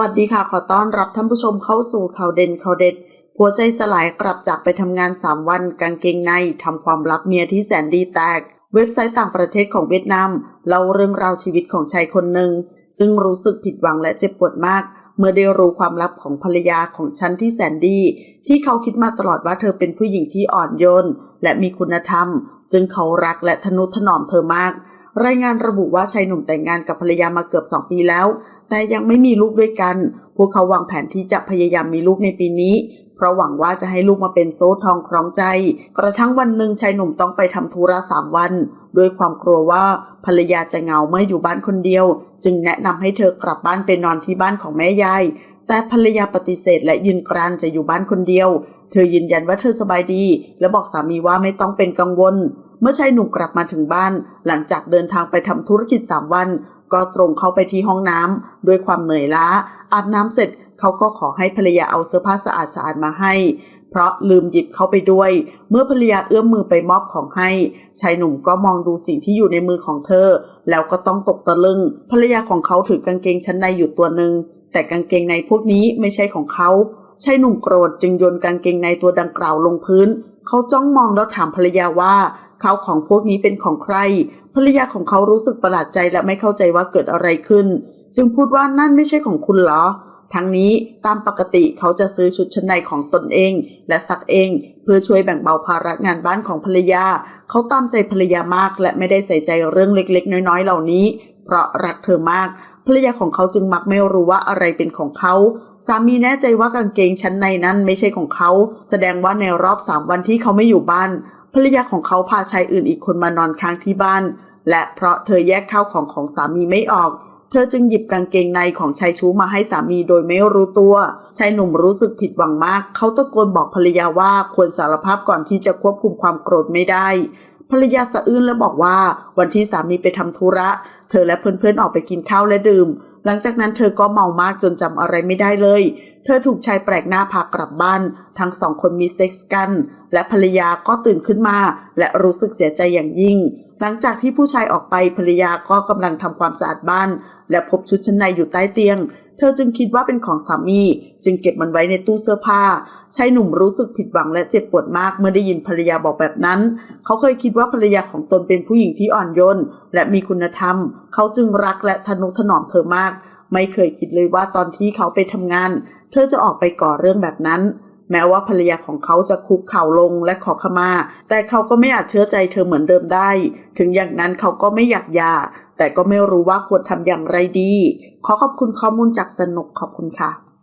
วัสดีค่ะ ขอต้อนรับท่านผู้ชมเข้าสู่ข่าวเด่นข่าวเด็ด หัวใจสลายกลับจากไปทำงาน 3 วันกางเกงในทำความลับเมียที่แสนดีแตก เว็บไซต์ต่างประเทศของเวียดนามเล่าเรื่องราวชีวิตของชายคนหนึ่ง ซึ่งรู้สึกผิดหวังและเจ็บปวดมาก เมื่อได้รู้ความลับของภรรยาของฉันที่แสนดี ที่เขาคิดมาตลอดว่าเธอเป็นผู้หญิงที่อ่อนโยนและมีคุณธรรม ซึ่งเขารักและทนุถนอมเธอมาก รายงานระบุว่าชายหนุ่มแต่งงานกับภรรยามาเกือบ 2 ปีแล้ว แต่ยังไม่มีลูกด้วยกัน พวกเขาวางแผนที่จะพยายามมีลูกในปีนี้ เพราะหวังว่าจะให้ลูกมาเป็นโซ่ทองคล้องใจ กระทั่งวันหนึ่งชายหนุ่มต้องไปทำธุระสามวันด้วยความกลัวว่าภรรยาจะเหงาเมื่ออยู่บ้านคนเดียว จึงแนะนำให้เธอกลับบ้านไปนอนที่บ้านของแม่ยาย แต่ภรรยาปฏิเสธและยืนกรานจะอยู่บ้านคนเดียว เธอยืนยันว่าเธอสบายดี และบอกสามีว่าไม่ต้องเป็นกังวล เมื่อชายหนุ่มกลับมาถึงบ้าน หลังจากเดินทางไปทำธุรกิจ 3 วัน ก็ตรงเข้าไปที่ห้องน้ำด้วยความเหนื่อยล้า อาบน้ำเสร็จเขาก็ขอให้ภรรยาเอาเสื้อผ้าสะอาดสะอาดมาให้ เพราะลืมหยิบเข้าไปด้วย เมื่อภรรยาเอื้อมมือไปมอบของให้ชายหนุ่มก็มองดูสิ่งที่อยู่ในมือของเธอ แล้วก็ต้องตกตะลึง ภรรยาของเขาถือกางเกงชั้นในอยู่ตัวหนึ่งแต่กางเกงในพวกนี้ไม่ใช่ของเขาชายหนุ่มโกรธจึงโยนกางเกงในตัวดังกล่าวลงพื้น เขาจ้องมองแล้วถามภรรยาว่าเขาของพวกนี้เป็นของใคร ภรรยาของเขารู้สึกประหลาดใจและไม่เข้าใจว่าเกิดอะไรขึ้น จึงพูดว่านั่นไม่ใช่ของคุณเหรอ ทั้งนี้ตามปกติเขาจะซื้อชุดชั้นในของตนเอง และซักเอง เพื่อช่วยแบ่งเบาภาระงานบ้านของภรรยา เขาตามใจภรรยามากและไม่ได้ใส่ใจเรื่องเล็กๆ น้อยๆ เหล่านี้ เพราะรักเธอมาก ภรรยาของเขาจึงมักไม่รู้ว่าอะไรเป็นของเขา สามีแน่ใจว่ากางเกงชั้นในนั้นไม่ใช่ของเขา แสดงว่าในรอบสามวันที่เขาไม่อยู่บ้าน ภรรยาของเขาพาชายอื่นอีกคนมานอนค้างที่บ้าน และเพราะเธอแยกข้าวของของสามีไม่ออกเธอจึงหยิบกางเกงในของชายชู้มาให้สามีโดยไม่รู้ตัว ชายหนุ่มรู้สึกผิดหวังมาก เขาตะโกนบอกภรรยาว่าควรสารภาพก่อนที่จะควบคุมความโกรธไม่ได้ ภรรยาสะอื้นและบอกว่าวันที่สามีไปทำธุระ เธอและเพื่อนๆออกไปกินข้าวและดื่ม หลังจากนั้นเธอก็เมามากจนจำอะไรไม่ได้เลย เธอถูกชายแปลกหน้าพากลับบ้าน ทั้งสองคนมีเซ็กส์กัน และภรรยาก็ตื่นขึ้นมา และรู้สึกเสียใจอย่างยิ่ง หลังจากที่ผู้ชายออกไปภรรยาก็กำลังทำความสะอาดบ้าน และพบชุดชั้นในอยู่ใต้เตียง เธอจึงคิดว่าเป็นของสามี จึงเก็บมันไว้ในตู้เสื้อผ้าชายหนุ่มรู้สึกผิดหวังและเจ็บปวดมากเมื่อได้ยินภรรยาบอกแบบนั้น เขาเคยคิดว่าภรรยาของตนเป็นผู้หญิงที่อ่อนโยนและมีคุณธรรม เขาจึงรักและทนุถนอมเธอมาก ไม่เคยคิดเลยว่าตอนที่เขาไปทำงาน เธอจะออกไปก่อเรื่องแบบนั้น แม้ว่าภรรยาของเขาจะคุกเข่าลงและขอขมา แต่เขาก็ไม่อาจเชื่อใจเธอเหมือนเดิมได้ ถึงอย่างนั้นเขาก็ไม่อยากยาแต่ก็ไม่รู้ว่าควรทำอย่างไรดี ขอขอบคุณข้อมูลจากสนุกขอบคุณค่ะ